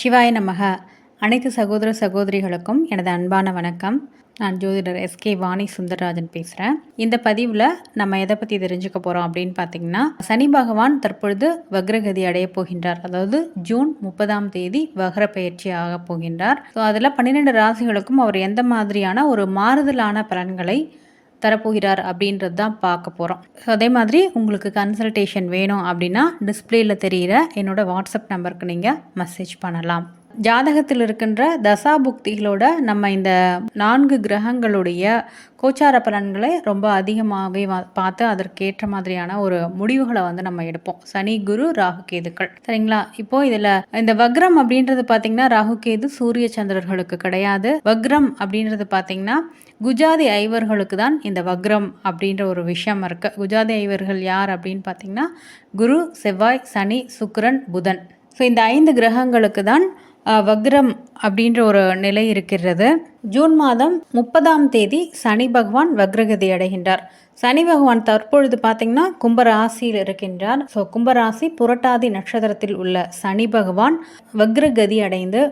சிவாய நமக. அனைத்து சகோதர சகோதரிகளுக்கும் எனது அன்பான வணக்கம். நான் ஜோதிடர் எஸ்கே வாணி சுந்தரராஜன் பேசுகிறேன் இந்த பதிவில் நம்ம எதை பற்றி தெரிஞ்சுக்க போகிறோம் அப்படின்னு பார்த்தீங்கன்னா சனி பகவான் தற்பொழுது வக்ரகதி அடைய போகின்றார். அதாவது ஜூன் முப்பதாம் தேதி வக்ர பயிற்சி ஆக போகின்றார். ஸோ அதில் பன்னிரெண்டு ராசிகளுக்கும் அவர் எந்த மாதிரியான ஒரு மாறுதலான பலன்களை தரப்போகிறார் அப்படின்றது தான் பார்க்க போகிறோம் ஸோ அதே மாதிரி உங்களுக்கு கன்சல்டேஷன் வேணும் அப்படின்னா டிஸ்பிளேயில் தெரிகிற என்னோட வாட்ஸ்அப் நம்பருக்கு நீங்கள் மெசேஜ் பண்ணலாம். ஜாதகத்தில் இருக்கின்ற தசா புக்திகளோட நம்ம இந்த நான்கு கிரகங்களுடைய கோச்சார பலன்களை ரொம்ப அதிகமாகவே பார்த்து அதற்கேற்ற மாதிரியான ஒரு முடிவுகளை வந்து நம்ம எடுப்போம். சனி குரு ராகு கேதுக்கள். சரிங்களா? இப்போ இதில் இந்த வக்ரம் அப்படின்றது பார்த்தீங்கன்னா ராகு கேது சூரிய சந்திரர்களுக்கு கிடையாது. வக்ரம் அப்படின்றது பார்த்தீங்கன்னா குஜாதி ஐவர்களுக்கு தான் இந்த வக்ரம் அப்படின்ற ஒரு விஷயம் இருக்கு. குஜாதி ஐவர்கள் யார் அப்படின்னு பார்த்தீங்கன்னா குரு செவ்வாய் சனி சுக்ரன் புதன். ஸோ இந்த ஐந்து கிரகங்களுக்கு தான் வக்ரம் அப்படின்ற ஒரு நிலை இருக்கிறது. ஜூன் மாதம் முப்பதாம் தேதி சனி பகவான் வக்ரகதி அடைகின்றார். சனி பகவான் தற்பொழுது பார்த்தீங்கன்னா கும்பராசியில் இருக்கின்றார். ஸோ கும்பராசி புரட்டாதி நட்சத்திரத்தில் உள்ள சனி பகவான் வக்ரகதி அடைந்து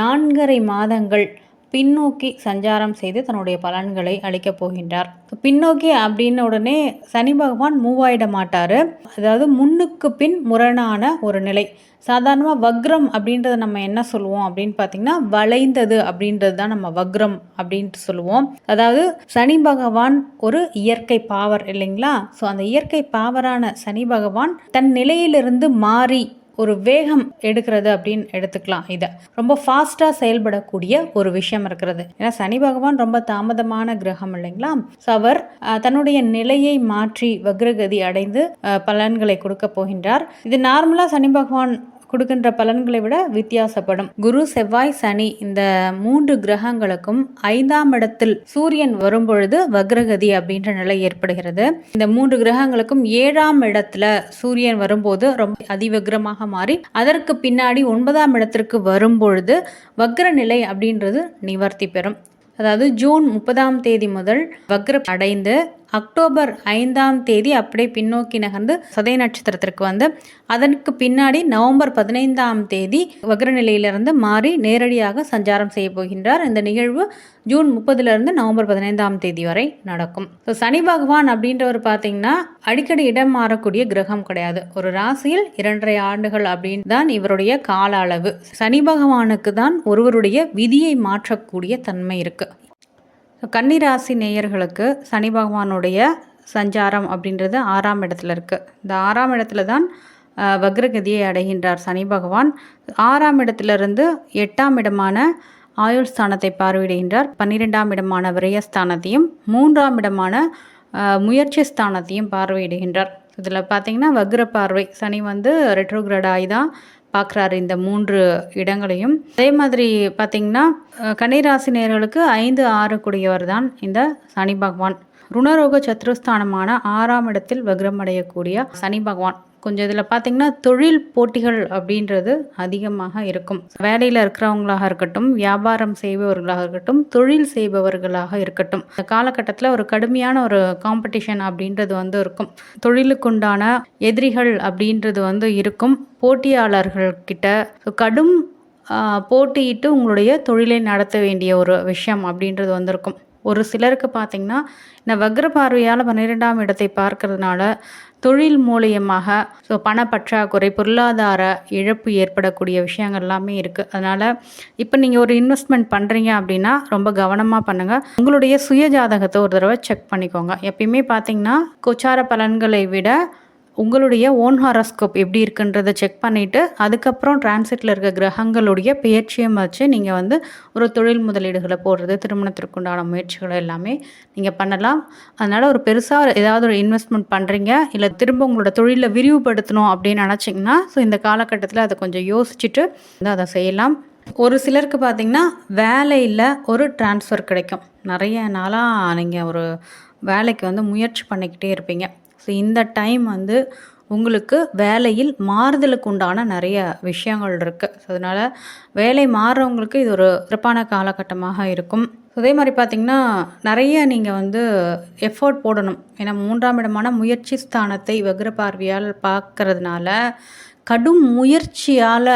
நான்கரை மாதங்கள் பின்னோக்கி சஞ்சாரம் செய்து தன்னுடைய பலன்களை அளிக்கப் போகின்றார். பின்னோக்கி அப்படின்ன உடனே சனி பகவான் மூவாயிட மாட்டார். அதாவது முன்னுக்கு பின் முரணான ஒரு நிலை. சாதாரணமாக வக்ரம் அப்படின்றத நம்ம என்ன சொல்லுவோம் அப்படின்னு பார்த்தீங்கன்னா வளைந்தது அப்படின்றது தான் நம்ம வக்ரம் அப்படின்ட்டு சொல்லுவோம். அதாவது சனி பகவான் ஒரு இயற்கை பாவர் இல்லைங்களா? ஸோ அந்த இயற்கை பாவரான சனி பகவான் தன் நிலையிலிருந்து மாறி ஒரு வேகம் எடுக்கிறது அப்படின்னு எடுத்துக்கலாம் இதை. ரொம்ப ஃபாஸ்ட்டாக செயல்படக்கூடிய ஒரு விஷயம் இருக்கிறது. ஏன்னா சனி பகவான் ரொம்ப தாமதமான கிரகம் இல்லைங்களா? ஸோ அவர் தன்னுடைய நிலையை மாற்றி வக்ரகதி அடைந்து பலன்களை கொடுக்க போகின்றார். இது நார்மலாக சனி பகவான் கொடுக்கின்ற பலன்களை விட வித்தியாசப்படும். குரு செவ்வாய் சனி இந்த மூன்று கிரகங்களுக்கும் ஐந்தாம் இடத்தில் சூரியன் வரும்பொழுது வக்ரகதி அப்படின்ற நிலை ஏற்படுகிறது. இந்த மூன்று கிரகங்களுக்கும் ஏழாம் இடத்துல சூரியன் வரும்போது ரொம்ப அதிவக்ரமாக மாறி அதற்கு பின்னாடி ஒன்பதாம் இடத்திற்கு வரும்பொழுது வக்ர நிலை அப்படின்றது நிவர்த்தி பெறும். அதாவது ஜூன் முப்பதாம் தேதி முதல் வக்ர அடைந்து அக்டோபர் ஐந்தாம் தேதி அப்படியே பின்னோக்கி நகர்ந்து சதய நட்சத்திரத்திற்கு வந்து அதற்கு பின்னாடி நவம்பர் பதினைந்தாம் தேதி வக்ர நிலையிலிருந்து மாறி நேரடியாக சஞ்சாரம் செய்ய போகின்றார். இந்த நிகழ்வு ஜூன் முப்பதுலேருந்து நவம்பர் பதினைந்தாம் தேதி வரை நடக்கும். ஸோ சனி பகவான் அப்படின்றவர் பார்த்தீங்கன்னா அடிக்கடி இடம் மாறக்கூடிய கிரகம் கிடையாது. ஒரு ராசியில் இரண்டரை ஆண்டுகள் அப்படின்னு தான் இவருடைய கால அளவு. சனி பகவானுக்கு தான் ஒருவருடைய விதியை மாற்றக்கூடிய தன்மை இருக்குது கன்னிராசி நேயர்களுக்கு சனி பகவானுடைய சஞ்சாரம் அப்படின்றது ஆறாம் இடத்துல இருக்குது இந்த ஆறாம் இடத்துல தான் வக்ரகதியை அடைகின்றார் சனி பகவான். ஆறாம் இடத்திலிருந்து எட்டாம் இடமான ஆயுள் ஸ்தானத்தை பார்வையிடுகின்றார். பன்னிரெண்டாம் இடமான விரயஸ்தானத்தையும் மூன்றாம் இடமான முயற்சி ஸ்தானத்தையும் பார்வையிடுகின்றார். இதில் பார்த்தீங்கன்னா வக்ர பார்வை. சனி வந்து ரெட்ரோகிரட் ஆகி தான் பார்க்குறாரு இந்த மூன்று இடங்களையும். அதே மாதிரி பார்த்தீங்கன்னா கன்னிராசினியர்களுக்கு ஐந்து ஆறு கூடியவர் தான் இந்த சனி பகவான். ருணரோக சத்ருஸ்தானமான ஆறாம் இடத்தில் வக்ரம் அடையக்கூடிய சனி பகவான். கொஞ்சம் இதில் பார்த்திங்கன்னா தொழில் போட்டிகள் அப்படின்றது அதிகமாக இருக்கும். வேலையில் இருக்கிறவங்களாக இருக்கட்டும் வியாபாரம் செய்பவர்களாக இருக்கட்டும் தொழில் செய்பவர்களாக இருக்கட்டும். இந்த காலகட்டத்தில் ஒரு கடுமையான ஒரு காம்படிஷன் அப்படின்றது வந்து இருக்கும். தொழிலுக்குண்டான எதிரிகள் அப்படின்றது வந்து இருக்கும். போட்டியாளர்கள்கிட்ட கடும் போட்டியிட்டு உங்களுடைய தொழிலை நடத்த வேண்டிய ஒரு விஷயம் அப்படின்றது வந்திருக்கும். ஒரு சிலருக்கு பார்த்தீங்கன்னா இந்த வக்ர பார்வையால் பன்னிரெண்டாம் இடத்தை பார்க்கறதுனால தொழில் மூலியமாக ஸோ பணப்பற்றாக்குறை பொருளாதார இழப்பு ஏற்படக்கூடிய விஷயங்கள் எல்லாமே இருக்குது அதனால் இப்போ நீங்கள் ஒரு இன்வெஸ்ட்மெண்ட் பண்ணுறீங்க அப்படின்னா ரொம்ப கவனமாக பண்ணுங்கள் உங்களுடைய சுய ஜாதகத்தை ஒரு தடவை செக் பண்ணிக்கோங்க. எப்பயுமே பார்த்தீங்கன்னா கொச்சார பலன்களை விட உங்களுடைய ஓன் ஹாரோஸ்கோப் எப்படி இருக்குன்றதை செக் பண்ணிவிட்டு அதுக்கப்புறம் டிரான்சிட்டில் இருக்க கிரகங்களுடைய பெயர்ச்சியும் வச்சு நீங்கள் வந்து ஒரு தொழில் முதலீடுகளை போடுறது திருமணத்திற்குண்டான முயற்சிகள் எல்லாமே நீங்கள் பண்ணலாம். அதனால் ஒரு பெருசாக ஏதாவது ஒரு இன்வெஸ்ட்மெண்ட் பண்ணுறீங்க இல்லை திரும்ப உங்களோட தொழிலில் விரிவுபடுத்தணும் அப்படின்னு நினச்சிங்கன்னா ஸோ இந்த காலகட்டத்தில் அதை கொஞ்சம் யோசிச்சுட்டு வந்து அதை செய்யலாம். ஒரு சிலருக்கு பார்த்தீங்கன்னா வேலையில் ஒரு ட்ரான்ஸ்ஃபர் கிடைக்கும். நிறைய நாளாக நீங்கள் ஒரு வேலைக்கு வந்து முயற்சி பண்ணிக்கிட்டே இருப்பீங்க. ஸோ இந்த டைம் வந்து உங்களுக்கு வேலையில் மாறுதலுக்கு உண்டான நிறைய விஷயங்கள் இருக்குது ஸோ அதனால் வேலை மாறுறவங்களுக்கு இது ஒரு சிறப்பான காலகட்டமாக இருக்கும். அதே மாதிரி பார்த்திங்கன்னா நிறைய நீங்கள் வந்து எஃபோர்ட் போடணும். ஏன்னா மூன்றாம் இடமான முயற்சி ஸ்தானத்தை வக்ர பார்வையால் பார்க்கறதுனால கடும் முயற்சியால்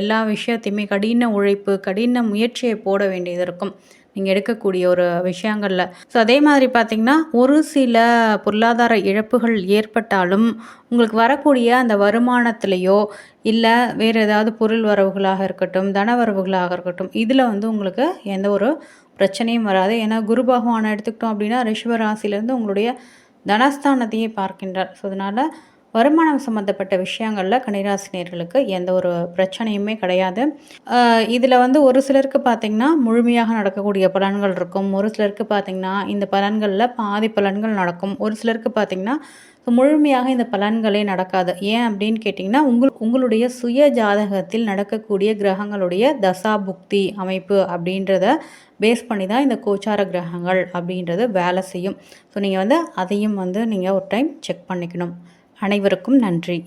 எல்லா விஷயத்தையுமே கடின உழைப்பு கடின முயற்சியை போட வேண்டியது இருக்கும். நீங்கள் எடுக்கக்கூடிய ஒரு விஷயங்களில். ஸோ அதே மாதிரி பார்த்திங்கன்னா ஒரு சில பொருளாதார இழப்புகள் ஏற்பட்டாலும் உங்களுக்கு வரக்கூடிய அந்த வருமானத்திலேயோ இல்லை வேறு ஏதாவது பொருள் வரவுகளாக இருக்கட்டும் தன வரவுகளாக இருக்கட்டும் இதில் வந்து உங்களுக்கு எந்த ஒரு பிரச்சனையும் வராது. ஏன்னா குரு பகவானை எடுத்துக்கிட்டோம் அப்படின்னா ரிஷப ராசிலேருந்து உங்களுடைய தனஸ்தானத்தையே பார்க்கின்றார். ஸோ அதனால் வருமானம் சம்மந்தப்பட்ட விஷயங்களில் கன்னிராசினியர்களுக்கு எந்த ஒரு பிரச்சனையுமே கிடையாது. இதில் வந்து ஒரு சிலருக்கு பார்த்திங்கன்னா முழுமையாக நடக்கக்கூடிய பலன்கள் இருக்கும். ஒரு சிலருக்கு பார்த்திங்கன்னா இந்த பலன்களில் பாதி பலன்கள் நடக்கும். ஒரு சிலருக்கு பார்த்திங்கன்னா முழுமையாக இந்த பலன்களே நடக்காது. ஏன் அப்படின்னு கேட்டிங்கன்னா உங்கள் உங்களுடைய சுய ஜாதகத்தில் நடக்கக்கூடிய கிரகங்களுடைய தசா புக்தி அமைப்பு அப்படின்றத பேஸ் பண்ணி தான் இந்த கோச்சார கிரகங்கள் அப்படின்றது வேலை செய்யும். ஸோ நீங்கள் வந்து அதையும் வந்து நீங்கள் ஒரு டைம் செக் பண்ணிக்கணும். அனைவருக்கும் நன்றி.